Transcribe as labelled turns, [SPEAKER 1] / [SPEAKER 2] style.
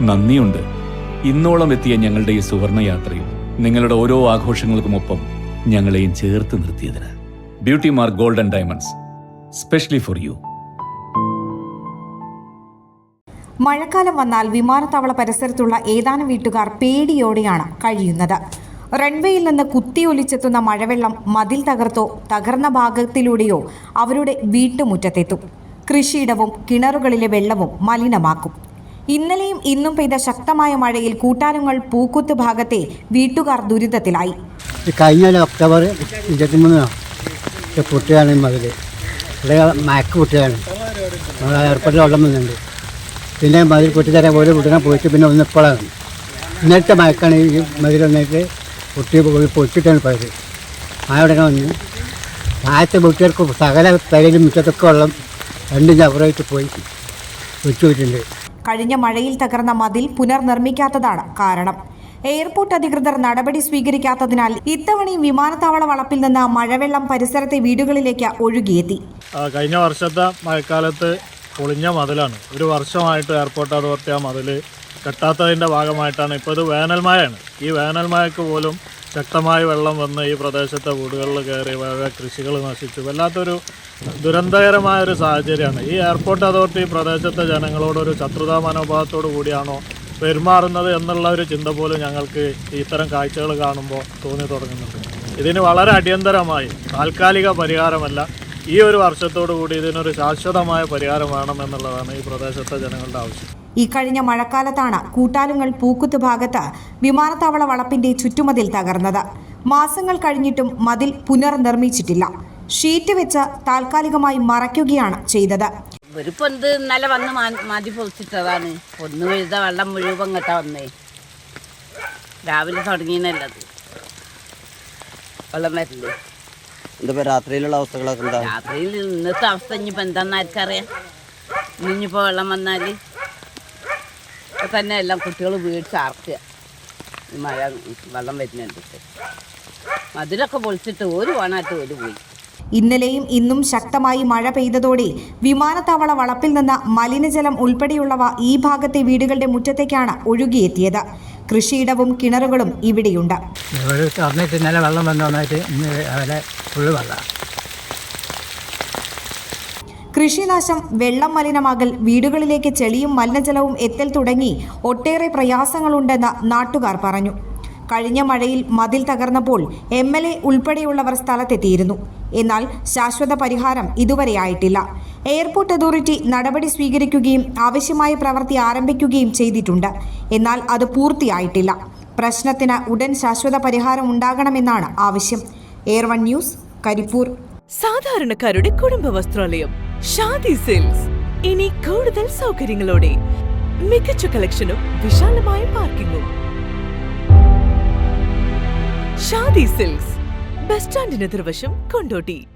[SPEAKER 1] നന്ദിയുണ്ട്. ഇന്നോളം എത്തിയ ഞങ്ങളുടെ ഈ സുവർണയാത്രയും നിങ്ങളുടെ ഓരോ ആഘോഷങ്ങൾക്കുമൊപ്പം ഞങ്ങളെയും ചേർത്ത് നിർത്തിയതിന് beauty mark golden diamonds specially for you.
[SPEAKER 2] മഴക്കാലം വന്നാൽ വിമാനത്താവള പരിസരത്തുള്ള ഏതാനും വീട്ടുകാർ പേടിയോടെയാണ് കഴിയുന്നത്. റൺവേയിൽ നിന്ന് കുത്തിയൊലിച്ചെത്തുന്ന മഴവെള്ളം മതിൽ തകർത്തോ തകർന്ന ഭാഗത്തിലൂടെയോ അവരുടെ വീട്ടുമുറ്റത്തെത്തും. കൃഷിയിടവും കിണറുകളിലെ വെള്ളവും മലിനമാക്കും. ഇന്നലെയും ഇന്നും പെയ്ത ശക്തമായ മഴയിൽ കൂട്ടാനുങ്ങൾ പൂക്കുത്ത് ഭാഗത്തെ വീട്ടുകാർ ദുരിതത്തിലായി.
[SPEAKER 3] കഴിഞ്ഞ ഒക്ടോബർ ഇരുപത്തിമൂന്നിനോ പൊട്ടുകയാണ് മതിൽ ഇവിടെ മയക്ക് പൊട്ടുകയാണ്. നമ്മൾ എയർപോർട്ടിൽ വെള്ളം വന്നിട്ടുണ്ട്. പിന്നെ മതിൽ പൊട്ടിത്തരാൻ ഓരോ വീട്ടിനെ പോയിട്ട് പിന്നെ ഒന്ന് ഇപ്പോഴാണ്. ഇന്നത്തെ മയക്കാണ് ഈ മതിൽ വന്നിട്ട് പൊട്ടി പോയി പൊട്ടിട്ടാണ് പോയത്. മഴ ഉടനെ വന്ന്. താഴത്തെ വീട്ടുകാർക്ക് സകല തലയിലും മുറ്റത്തൊക്കെ വെള്ളം രണ്ടും ചവറായിട്ട് പോയി വെച്ചു പോയിട്ടുണ്ട്.
[SPEAKER 2] കഴിഞ്ഞ മഴയിൽ തകർന്ന മതിൽ പുനർനിർമ്മിക്കാത്തതാണ് കാരണം. എയർപോർട്ട് അധികൃതർ നടപടി സ്വീകരിക്കാത്തതിനാൽ ഇത്തവണയും വിമാനത്താവള വളപ്പിൽ നിന്ന് മഴവെള്ളം പരിസരത്തെ വീടുകളിലേക്ക് ഒഴുകിയെത്തി.
[SPEAKER 4] കഴിഞ്ഞ വർഷത്തെ മഴക്കാലത്ത് പൊളിഞ്ഞ മതിലാണ്. ഒരു വർഷമായിട്ട് എയർപോർട്ട് അതോറിറ്റി ആ മതിൽ കെട്ടാത്തതിന്റെ ഭാഗമായിട്ടാണ് ഇപ്പോൾ ഇത് വേനൽ മഴയാണ്. ഈ വേനൽ മഴയ്ക്ക് പോലും ശക്തമായ വെള്ളം വന്ന് ഈ പ്രദേശത്തെ വീടുകളിൽ കയറി വേറെ കൃഷികൾ നശിച്ചു. വല്ലാത്തൊരു ദുരന്തകരമായ ഒരു സാഹചര്യമാണ്. ഈ എയർപോർട്ട് അതോറിറ്റി ഈ പ്രദേശത്തെ ജനങ്ങളോടൊരു ശത്രുതാ മനോഭാവത്തോടു കൂടിയാണോ പെരുമാറുന്നത് എന്നുള്ള ഒരു ചിന്ത പോലും ഞങ്ങൾക്ക് ഇത്തരം കാഴ്ചകൾ കാണുമ്പോൾ തോന്നി തുടങ്ങുന്നുണ്ട്. ഇതിന് വളരെ അടിയന്തരമായി താൽക്കാലിക പരിഹാരമല്ല ഈ ഒരു വർഷത്തോടു കൂടി ഇതിനൊരു ശാശ്വതമായ പരിഹാരം വേണമെന്നുള്ളതാണ് ഈ പ്രദേശത്തെ ജനങ്ങളുടെ ആവശ്യം.
[SPEAKER 2] ഈ കഴിഞ്ഞ മഴക്കാലത്താണ് കൂട്ടാലുങ്ങൾ പൂക്കുത്ത് ഭാഗത്ത് വിമാനത്താവള വളപ്പിന്റെ ചുറ്റുമതിൽ തകർന്നത്. മാസങ്ങൾ കഴിഞ്ഞിട്ടും മതിൽ പുനർനിർമ്മിച്ചിട്ടില്ല. ഷീറ്റ് വെച്ച് താൽക്കാലികമായി മറയ്ക്കുകയാണ് ചെയ്തത്.
[SPEAKER 5] ഇവരിപ്പോൾ എന്ത് ഇന്നലെ വന്ന് മതി പൊളിച്ചിട്ടതാണ്. ഒന്ന് വീഴുത വെള്ളം മുഴുവൻ കേട്ടാ വന്നേ. രാവിലെ തുടങ്ങിയെന്നല്ലത് വെള്ളം വരണ്ടേ?
[SPEAKER 6] എന്താ രാത്രിയിലുള്ള അവസ്ഥകളൊക്കെ എന്താ?
[SPEAKER 5] രാത്രിയിൽ ഇന്നത്തെ അവസ്ഥ ഇനിയിപ്പോൾ എന്താണെന്ന് ആർക്കറിയാം. ഇനിയിപ്പോൾ വെള്ളം വന്നാൽ ഇപ്പൊ തന്നെ എല്ലാം കുട്ടികൾ വീട് ചാർക്കുക ഈ മഴ വെള്ളം വരുന്നുണ്ട് മതിലൊക്കെ പൊളിച്ചിട്ട് ഒരു വേണമായിട്ട് ഒരു പോയി.
[SPEAKER 2] ഇന്നലെയും ഇന്നും ശക്തമായി മഴ പെയ്തതോടെ വിമാനത്താവള വളപ്പിൽ നിന്ന് മലിനജലം ഉൾപ്പെടെയുള്ളവ ഈ ഭാഗത്തെ വീടുകളുടെ മുറ്റത്തേക്കാണ് ഒഴുകിയെത്തിയത്. കൃഷിയിടവും കിണറുകളും ഇവിടെയുണ്ട്.
[SPEAKER 3] ഇവിടെ തുറന്നിട്ട് ഇന്നലെ വെള്ളം വന്ന് വന്നിട്ട് ഇന്ന് അവരെ ഫുള്ള് വെള്ളം.
[SPEAKER 2] കൃഷിനാശം വെള്ളം മലിനമാകൽ വീടുകളിലേക്ക് ചെളിയും മലിനജലവും എത്തൽ തുടങ്ങി ഒട്ടേറെ പ്രയാസങ്ങളുണ്ടെന്ന് നാട്ടുകാർ പറഞ്ഞു. കഴിഞ്ഞ മഴയിൽ മതിൽ തകർന്നപ്പോൾ എം എൽ എ ഉൾപ്പെടെയുള്ളവർ സ്ഥലത്തെത്തിയിരുന്നു. എന്നാൽ ശാശ്വത പരിഹാരം ഇതുവരെയായിട്ടില്ല എയർപോർട്ട് അതോറിറ്റി നടപടി സ്വീകരിക്കുകയും ആവശ്യമായ പ്രവൃത്തി ആരംഭിക്കുകയും ചെയ്തിട്ടുണ്ട്. എന്നാൽ അത് പൂർത്തിയായിട്ടില്ല. പ്രശ്നത്തിന് ഉടൻ ശാശ്വത പരിഹാരം ഉണ്ടാകണമെന്നാണ് ആവശ്യം. Air one news Karipur.
[SPEAKER 7] സാധാരണക്കാരുടെ കുടുംബ വസ്ത്രാലയം ഷാദി സെയിൽസ് ഇനി കൂടുതൽ സൗകര്യങ്ങളോടെ മികച്ച കളക്ഷനും വിശാലമായ പാർക്കിങ്ങും. ഷാദി സിൽക്സ് ബസ് സ്റ്റാൻഡിന് എതിർവശം കൊണ്ടോട്ടി.